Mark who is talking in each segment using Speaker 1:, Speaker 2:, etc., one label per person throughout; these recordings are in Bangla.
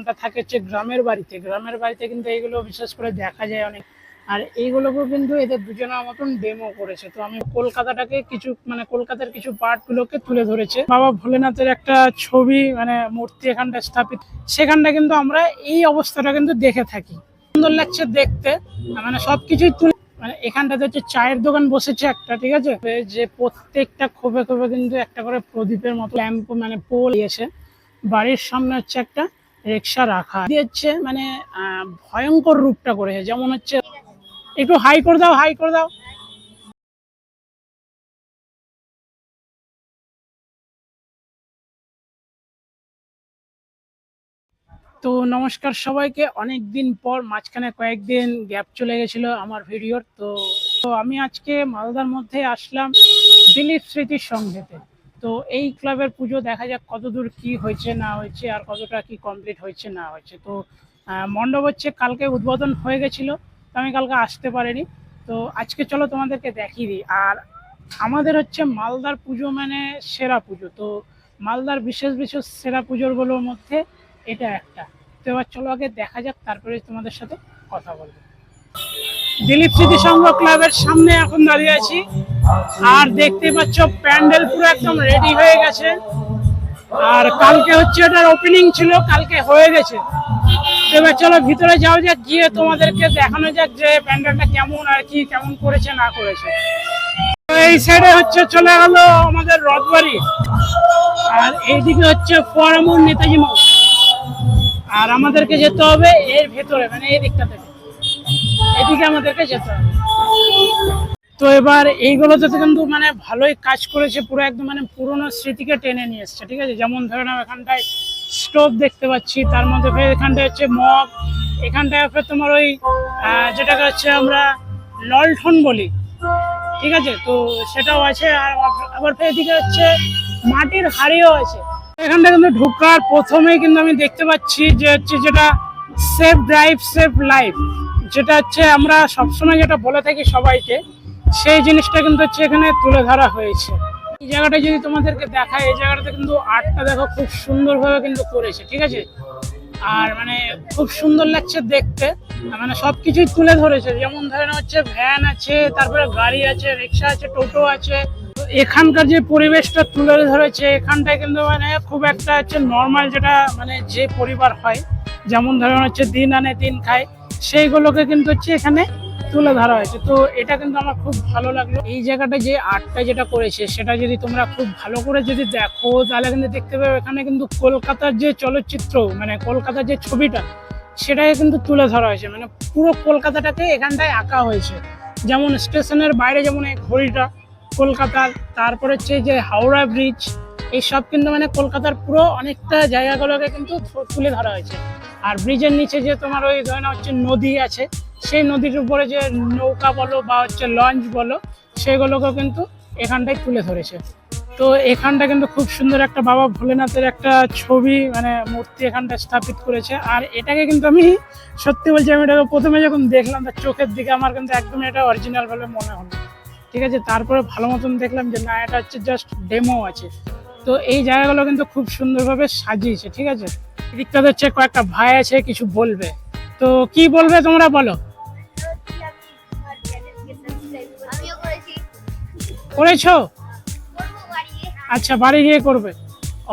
Speaker 1: যেমনটা থাকে হচ্ছে গ্রামের বাড়িতে। গ্রামের বাড়িতে কিন্তু এইগুলো বিশেষ করে দেখা যায় অনেক। আর এইগুলোকেও কিন্তু এদের দুজনের মতন ডেমো করেছে। তো আমি কলকাতাটাকে কিছু মানে কলকাতার কিছু পার্ট গুলোকে তুলে ধরেছে। বাবা ভোলেনাথের একটা ছবি মানে মূর্তি এখানটা স্থাপিত। সেখানটা কিন্তু আমরা এই অবস্থাটা কিন্তু দেখে থাকি। সুন্দর লাগছে দেখতে। মানে সবকিছুই তুলে মানে এখানটাতে হচ্ছে চায়ের দোকান বসেছে একটা, ঠিক আছে? যে প্রত্যেকটা খোপে খোপে কিন্তু একটা করে প্রদীপের মতো ল্যাম্প মানে পোল দিয়েছে বাড়ির সামনে হচ্ছে একটা রিক্সা রাখা। দিয়ে হচ্ছে মানে ভয়ঙ্কর রূপটা করেছে। যেমন হচ্ছে, একটু হাই করে দাও হাই করে দাও। তো নমস্কার সবাইকে। অনেক দিন পর, মাঝখানে কয়েকদিন গ্যাপ চলে গেছিল আমার ভিডিওর তো তো আমি আজকে মালদার মধ্যে আসলাম দিলীপ স্মৃতির সংঘেতে। তো এই ক্লাবের পুজো দেখা যাক কতদূর কি হয়েছে, না হয়েছে, আর কতটা কি কমপ্লিট হয়েছে, না হয়েছে। তো মণ্ডপ হচ্ছে কালকে উদ্বোধন হয়ে গেছিল, তো আমি কালকে আসতে পারিনি। তো আজকে চলো তোমাদেরকে দেখিয়ে দিই। আর আমাদের হচ্ছে মালদার পুজো মানে সেরা পুজো। তো মালদার বিশেষ বিশেষ সেরা পুজোরগুলোর মধ্যে এটা একটা। তো এবার চলো আগে দেখা যাক, তারপরে তোমাদের সাথে কথা বলব। দিলীপ স্মৃতি সংঘ ক্লাবের সামনে এখন দাঁড়িয়ে আছি। আর দেখতে পাচ্ছ, প্যান্ডেল পুরো একদম রেডি হয়ে গেছে। আর কালকে হচ্ছে ওটার ওপেনিং ছিল, কালকে হয়ে গেছে। এবার চলো ভিতরে যাও যাক, গিয়ে তোমাদেরকে দেখানো যাক যে প্যান্ডেলটা কেমন আর কি, কেমন করেছে, না করেছে। এই সাইডে হচ্ছে চলে গেল আমাদের রথবাড়ি। আর এইদিকে হচ্ছে ফরামুর নেতাজি মোড় আর আমাদেরকে যেতে হবে এর ভেতরে মানে এই দিকটা থেকে এদিকে আমাদেরকে যেতে হবে। তো এবার এইগুলোতে কিন্তু মানে ভালোই কাজ করেছে, পুরো একদম মানে পুরোনো স্মৃতিকে টেনে নিয়ে এসছে, ঠিক আছে? যেমন ধরে নাও এখানটায় স্টোভ দেখতে পাচ্ছি, তার মধ্যে ফের এখানটায় হচ্ছে মগ, এখানটায় ফের তোমার ওই যেটাকে হচ্ছে আমরা ললঠন বলি, ঠিক আছে? তো সেটাও আছে, আর আবার ফের এদিকে হচ্ছে মাটির হাড়িও আছে। এখানটা কিন্তু ঢোকার প্রথমেই কিন্তু আমি দেখতে পাচ্ছি যে হচ্ছে যেটা সেফ ড্রাইভ সেফ লাইফ যেটা হচ্ছে আমরা সবসময় যেটা বলে থাকি সবাইকে, সেই জিনিসটা কিন্তু হচ্ছে এখানে তুলে ধরা হয়েছে। এই জায়গাটা যদি তোমাদেরকে দেখায়, এই জায়গাটাতে কিন্তু আর্টটা দেখো খুব সুন্দরভাবে কিন্তু করেছে, ঠিক আছে? আর মানে খুব সুন্দর লাগছে দেখতে। মানে সবকিছুই তুলে ধরেছে, যেমন ধরেন হচ্ছে ভ্যান আছে, তারপরে গাড়ি আছে, রিক্সা আছে, টোটো আছে। এখানকার যে পরিবেশটা তুলে ধরেছে, এখানটায় কিন্তু মানে খুব একটা হচ্ছে নর্মাল যেটা মানে যে পরিবার হয়, যেমন ধরেন হচ্ছে দিন আনে দিন খায়। সেইগুলোকে কিন্তু হচ্ছে এখানে তুলে ধরা হয়েছে। তো এটা কিন্তু আমার খুব ভালো লাগল। এই জায়গাটা যে আর্টটা যেটা করেছে, সেটা যদি তোমরা খুব ভালো করে যদি দেখো, তাহলে কিন্তু দেখতে পাবে এখানে কিন্তু কলকাতার যে চলচ্চিত্র মানে কলকাতার যে ছবিটা, সেটাকে কিন্তু তুলে ধরা হয়েছে। মানে পুরো কলকাতাটাকে এখানটায় আঁকা হয়েছে। যেমন স্টেশনের বাইরে যেমন এই ঘড়িটা, কলকাতার, তারপরে হচ্ছে যে হাওড়া ব্রিজ এইসব কিন্তু মানে কলকাতার পুরো অনেকটা জায়গাগুলোকে কিন্তু তুলে ধরা হয়েছে। আর ব্রিজের নিচে যে তোমার ওই ধরে হচ্ছে নদী আছে, সেই নদীর উপরে যে নৌকা বলো বা হচ্ছে লঞ্চ বলো, সেগুলোকেও কিন্তু এখানটায় তুলে ধরেছে। তো এখানটা কিন্তু খুব সুন্দর একটা বাবা ভোলেনাথের একটা ছবি মানে মূর্তি এখানটা স্থাপিত করেছে। আর এটাকে কিন্তু আমি সত্যি বলছি, আমি এটাকে প্রথমে যখন দেখলাম, তার চোখের দিকে আমার কিন্তু একদম এটা অরিজিনাল বলে মনে হলো। ঠিক আছে? তারপরে ভালো মতন দেখলাম যে, না, এটা হচ্ছে জাস্ট ডেমো আছে। তো এই জায়গাগুলো কিন্তু খুব সুন্দরভাবে সাজিয়েছে ঠিক আছে? এদিকটাতে হচ্ছে কয়েকটা ভাই আছে কিছু বলবে। তো কি বলবে তোমরা বলো?
Speaker 2: করেছ।
Speaker 1: আচ্ছা বাড়ি গিয়ে করবে।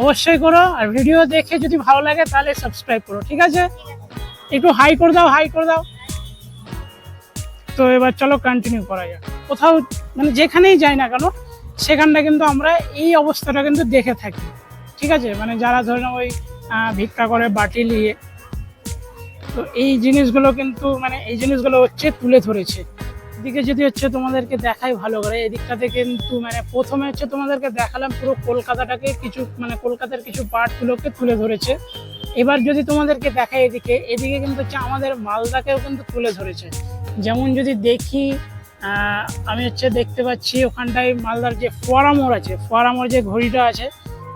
Speaker 1: অবশ্যই করো আর ভিডিও দেখে যদি ভালো লাগে তাহলে সাবস্ক্রাইব করো ঠিক আছে? একটু হাই করে দাও হাই করে দাও। তো এবার চলো কন্টিনিউ করা যাক। কোথাও মানে যেখানেই যাই না কেন সেখানটা কিন্তু আমরা এই অবস্থাটা কিন্তু দেখে থাকি। ঠিক আছে? মানে যারা ধরে নাও ওই ভিক্ষা করে বাটি নিয়ে, তো এই জিনিসগুলো কিন্তু মানে এই জিনিসগুলো হচ্ছে তুলে ধরেছে। এদিকে যদি হচ্ছে তোমাদেরকে দেখাই ভালো করে, এদিকটাতে কিন্তু মানে প্রথমে হচ্ছে তোমাদেরকে দেখালাম পুরো কলকাতাটাকে, কিছু মানে কলকাতার কিছু পার্টগুলোকে তুলে ধরেছে। এবার যদি তোমাদেরকে দেখাই এদিকে এদিকে কিন্তু হচ্ছে আমাদের মালদাকেও কিন্তু তুলে ধরেছে। যেমন যদি দেখি আমি হচ্ছে দেখতে পাচ্ছি ওখানটায় মালদার যে ফোয়ারা মোড় আছে, ফোয়ারা মোড় যে ঘড়িটা আছে,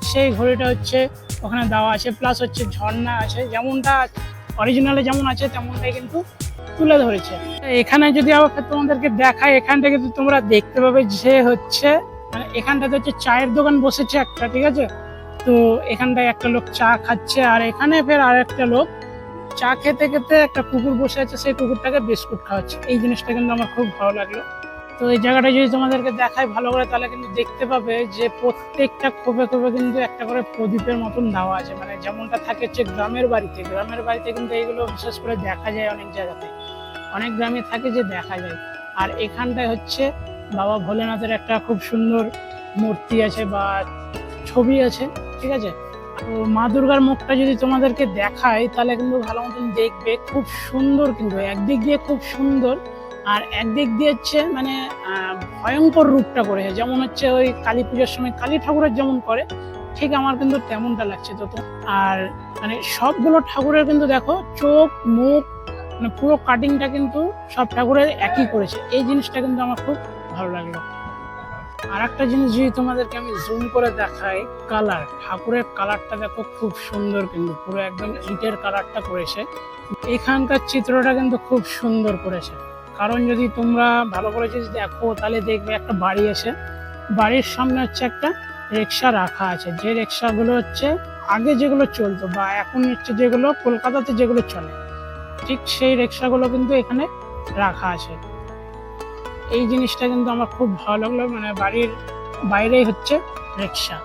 Speaker 1: সেই ঘড়িটা হচ্ছে ওখানে দেওয়া আছে প্লাস হচ্ছে ঝর্ণা আছে, যেমনটা অরিজিনালে যেমন আছে, তেমনটাই কিন্তু তুলে ধরেছে। এখানে যদি আবার তোমাদেরকে দেখায় এখানটা কিন্তু তোমরা দেখতে পাবে যে হচ্ছে মানে এখানটাতে হচ্ছে চায়ের দোকান বসেছে একটা, ঠিক আছে? তো এখানটায় একটা লোক চা খাচ্ছে, আর এখানে ফের আর একটা লোক চা খেতে খেতে একটা কুকুর বসে আছে, সেই কুকুরটাকে বিস্কুট খাওয়াচ্ছে। এই জিনিসটা কিন্তু আমার খুব ভালো লাগল। তো এই জায়গাটা যদি তোমাদেরকে দেখায় ভালো করে, তাহলে কিন্তু দেখতে পাবে যে প্রত্যেকটা খোপে খোপে কিন্তু একটা করে প্রদীপের মতন দেওয়া আছে। মানে যেমনটা থাকে হচ্ছে গ্রামের বাড়িতে। গ্রামের বাড়িতে কিন্তু এইগুলো বিশেষ করে দেখা যায় অনেক জায়গাতে। অনেক গ্রামে থাকে যে দেখা যায়। আর এখানটায় হচ্ছে বাবা ভোলেনাথের একটা খুব সুন্দর মূর্তি আছে বা ছবি আছে, ঠিক আছে? তো মা দুর্গার মুখটা যদি তোমাদেরকে দেখায় তাহলে কিন্তু ভালো মতন দেখবে। খুব সুন্দর কিন্তু, একদিক দিয়ে খুব সুন্দর, আর একদিক দিয়ে হচ্ছে মানে ভয়ঙ্কর রূপটা করেছে। যেমন হচ্ছে ওই কালী পূজার সময় কালী ঠাকুরের যেমন করে, ঠিক আমার কিন্তু তেমনটা লাগছে তো- আর মানে সবগুলো ঠাকুরের কিন্তু দেখো, চোখ, মুখ মানে পুরো কাটিংটা কিন্তু সব ঠাকুরের একই করেছে। এই জিনিসটা কিন্তু আমার খুব ভালো লাগল। আর একটা জিনিস যদি তোমাদেরকে আমি জুম করে দেখাই কালার ঠাকুরের কালারটা দেখো খুব সুন্দর কিন্তু পুরো একদম ইটের কালারটা করেছে। এখানকার চিত্রটা কিন্তু খুব সুন্দর করেছে। কারণ যদি তোমরা ভালো করে যদি দেখো, তাহলে দেখবে একটা বাড়ি আছে। বাড়ির সামনে হচ্ছে একটা রিক্সা রাখা আছে। যে রিক্সাগুলো হচ্ছে আগে যেগুলো চলতো বা এখন হচ্ছে যেগুলো কলকাতাতে যেগুলো চলে, ঠিক সেই রিক্সাগুলো কিন্তু এখানে রাখা আছে। এই জিনিসটা কিন্তু আমার খুব ভালো লাগল মানে বাড়ির বাইরেই হচ্ছে রিক্সা।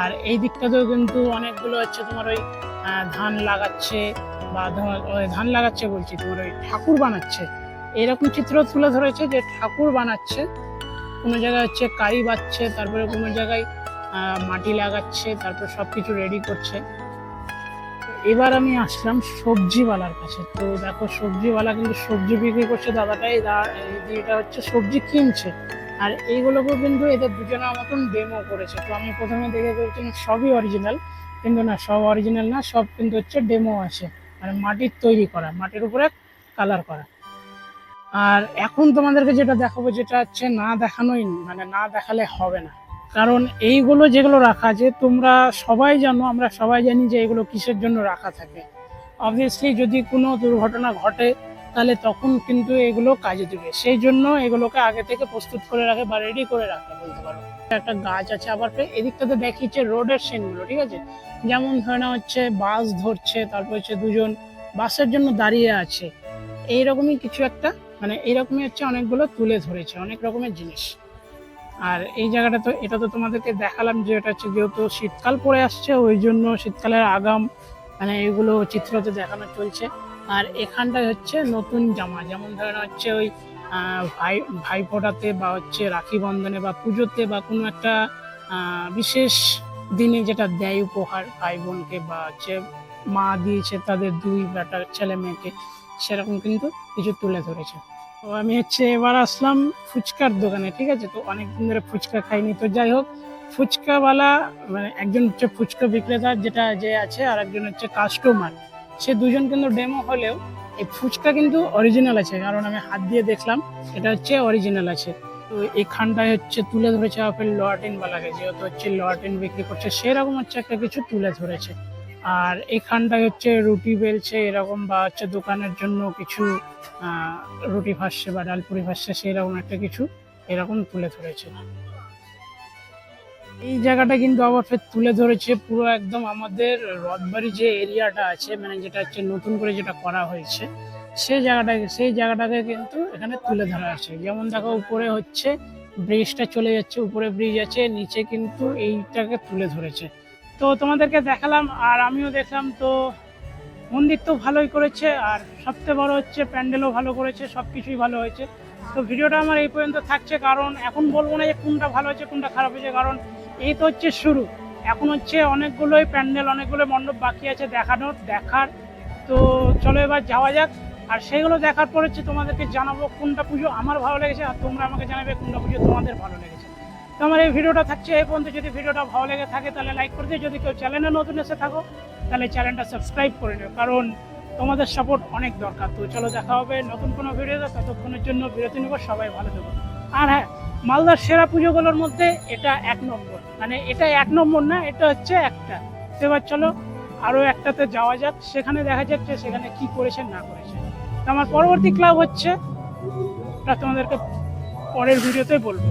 Speaker 1: আর এই দিকটাতেও কিন্তু অনেকগুলো হচ্ছে তোমার ওই ধান লাগাচ্ছে বা ধান লাগাচ্ছে বলছি, তোমার ওই ঠাকুর বানাচ্ছে। এরকম চিত্র তুলে ধরেছে যে ঠাকুর বানাচ্ছে, কোনো জায়গায় হচ্ছে কারি বাচ্ছে তারপরে কোনো জায়গায় মাটি লাগাচ্ছে, তারপর সব কিছু রেডি করছে। এবার আমি আসলাম সবজিওয়ালার কাছে। তো দেখো, সবজিওয়ালা কিন্তু সবজি বিক্রি করছে দাদাটাই এটা হচ্ছে সবজি কিনছে। আর এইগুলোকেও কিন্তু এদের দুজনের মতন ডেমো করেছে। তো আমি প্রথমে দেখে ভেবেছিলাম সবই অরিজিনাল কিন্তু না, সব অরিজিনাল না, সব কিন্তু হচ্ছে ডেমো আছে। মানে মাটির তৈরি করা, মাটির উপরে কালার করা। আর এখন তোমাদেরকে যেটা দেখাবো, যেটা হচ্ছে না দেখানোই মানে না দেখালে হবে না। কারণ এইগুলো যেগুলো রাখা আছে, তোমরা সবাই জানো, আমরা সবাই জানি যে এগুলো কিসের জন্য রাখা থাকে। অবভিয়াসলি যদি কোনো দুর্ঘটনা ঘটে, তাহলে তখন কিন্তু এগুলো কাজে দেবে। সেই জন্য এগুলোকে আগে থেকে প্রস্তুত করে রাখে বা রেডি করে রাখে, বলতে পারো। একটা গাছ আছে আবার ফের এদিকটাতে দেখিয়েছে রোডের সিনগুলো ঠিক আছে? যেমন ধরে না হচ্ছে বাস ধরছে, তারপর হচ্ছে দুজন বাসের জন্য দাঁড়িয়ে আছে। এইরকমই কিছু একটা মানে এইরকমই হচ্ছে অনেকগুলো তুলে ধরেছে, অনেক রকমের জিনিস। আর এই জায়গাটা তো, এটা তো তোমাদেরকে দেখালাম যে এটা হচ্ছে যেহেতু শীতকাল পড়ে আসছে, ওই জন্য শীতকালের আগাম মানে এগুলো চিত্রতে দেখানো চলছে। আর এখানটায় হচ্ছে নতুন জামা, যেমন ধরেন হচ্ছে ওই ভাই, ভাইফোঁটাতে বা হচ্ছে রাখি বন্ধনে বা পুজোতে বা কোনো একটা বিশেষ দিনে যেটা দেয় উপহার ভাই বোনকে বা হচ্ছে মা দিয়েছে তাদের দুই বেটা ছেলে মেয়েকে, সেরকম কিন্তু কিছু তুলে ধরেছে। তো আমি হচ্ছে এবার আসলাম ফুচকার দোকানে, ঠিক আছে? তো অনেকদিন ধরে ফুচকা খাইনি। তো যাই হোক, ফুচকাওয়ালা মানে একজন হচ্ছে ফুচকা বিক্রেতা যেটা যে আছে, আর একজন হচ্ছে কাস্টমার সে দুজন কিন্তু ডেমো হলেও এই ফুচকা কিন্তু অরিজিনাল আছে, কারণ আমি হাত দিয়ে দেখলাম, এটা হচ্ছে অরিজিনাল আছে। তো এখানটায় হচ্ছে তুলে ধরেছে আপেল লোয়াটিনওয়ালাকে যেহেতু হচ্ছে লোয়াটিন বিক্রি করছে, সেরকম হচ্ছে একটা কিছু তুলে ধরেছে। আর এখানটায় হচ্ছে রুটি বেলছে এরকম, বা হচ্ছে দোকানের জন্য কিছু রুটি ভাসছে বা ডালপুরি ভাসছে সেরকম একটা কিছু এরকম তুলে ধরেছে। এই জায়গাটা কিন্তু আবার ফের তুলে ধরেছে পুরো একদম আমাদের রথবাড়ি যে এরিয়াটা আছে মানে যেটা হচ্ছে নতুন করে যেটা করা হয়েছে, সেই জায়গাটাকে সেই জায়গাটাকে কিন্তু এখানে তুলে ধরা আছে। যেমন দেখো, উপরে হচ্ছে ব্রিজটা চলে যাচ্ছে, উপরে ব্রিজ আছে, নিচে কিন্তু এইটাকে তুলে ধরেছে। তো তোমাদেরকে দেখালাম, আর আমিও দেখলাম তো মন্দির তো ভালোই করেছে, আর সবচেয়ে বড় হচ্ছে প্যান্ডেলও ভালো করেছে সব কিছুই ভালো হয়েছে। তো ভিডিওটা আমার এই পর্যন্ত থাকছে, কারণ এখন বলব না যে কোনটা ভালো হয়েছে, কোনটা খারাপ হয়েছে, কারণ এই তো হচ্ছে শুরু। এখন হচ্ছে অনেকগুলোই প্যান্ডেল, অনেকগুলো মণ্ডপ বাকি আছে দেখানোর, দেখার। তো চলো এবার যাওয়া যাক, আর সেগুলো দেখার পর হচ্ছে তোমাদেরকে জানাব কোনটা পুজো আমার ভালো লেগেছে, আর তোমরা আমাকে জানাবে কোনটা পুজো তোমাদের ভালো লেগেছে। আমার এই ভিডিওটা থাকছে এই পর্যন্ত। যদি ভিডিওটা ভালো লেগে থাকে, তাহলে লাইক করে দিও। যদি কেউ চ্যানেলে নতুন এসে থাকো, তাহলে চ্যানেলটা সাবস্ক্রাইব করে নিও। কারণ তোমাদের সাপোর্ট অনেক দরকার। তো চলো দেখা হবে নতুন কোনো ভিডিওতে। ততক্ষণের জন্য বিরতি নেব। সবাই ভালো থেকো। আর হ্যাঁ মালদার সেরা পুজোগুলোর মধ্যে এটা এক নম্বর। মানে এটা এক নম্বর না, এটা হচ্ছে একটা। তো এবার চলো আরও একটাতে যাওয়া যাক। সেখানে দেখা যাচ্ছে সেখানে কি করেছে, না করেছে। তো আমার পরবর্তী ক্লাব হচ্ছে ওটা তোমাদেরকে পরের ভিডিওতে বলব।